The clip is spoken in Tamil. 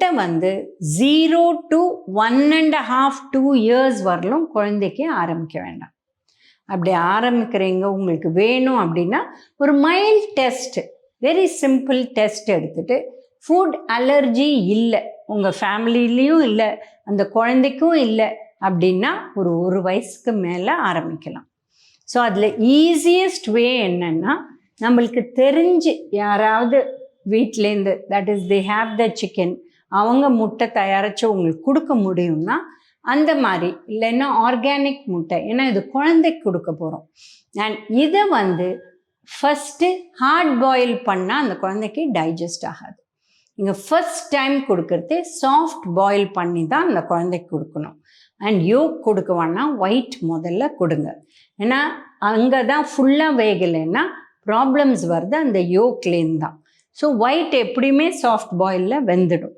கிட்ட வந்து zero to one and half two years வரலும் குழந்தைக்கு ஆரம்பிக்க வேண்டாம். அப்படி ஆரம்பிக்கிறீங்க உங்களுக்கு வேணும் அப்படின்னா ஒரு mild test very simple test எடுத்துட்டு ஃபுட் அலர்ஜி இல்லை உங்கள் ஃபேமிலியிலையும் இல்லை அந்த குழந்தைக்கும் இல்லை அப்படின்னா ஒரு ஒரு வயசுக்கு மேலே ஆரம்பிக்கலாம். ஸோ அதில் ஈஸியஸ்ட் வே என்னென்னா நம்மளுக்கு தெரிஞ்சு யாராவது வீட்டிலேருந்து that is the have the chicken அவங்க முட்டை தயாரித்து உங்களுக்கு கொடுக்க முடியும்னா அந்த மாதிரி இல்லைன்னா ஆர்கானிக் முட்டை. ஏன்னா இது குழந்தைக்கு கொடுக்க போகிறோம் அண்ட் இதை வந்து ஃபஸ்ட்டு ஹார்ட் பாயில் பண்ணால் அந்த குழந்தைக்கு டைஜஸ்ட் ஆகாது. நீங்கள் ஃபர்ஸ்ட் டைம் கொடுக்கறது சாஃப்ட் பாயில் பண்ணி தான் அந்த குழந்தைக்கு கொடுக்கணும். அண்ட் யோக் கொடுக்க வேணால் ஒயிட் முதல்ல கொடுங்க. ஏன்னா அங்கே தான் ஃபுல்லாக வேகலைன்னா ப்ராப்ளம்ஸ் வருது அந்த யோக்லேருந்து தான் ஸோ ஒயிட் எப்படியுமே சாஃப்ட் பாயிலில் வெந்துடும்.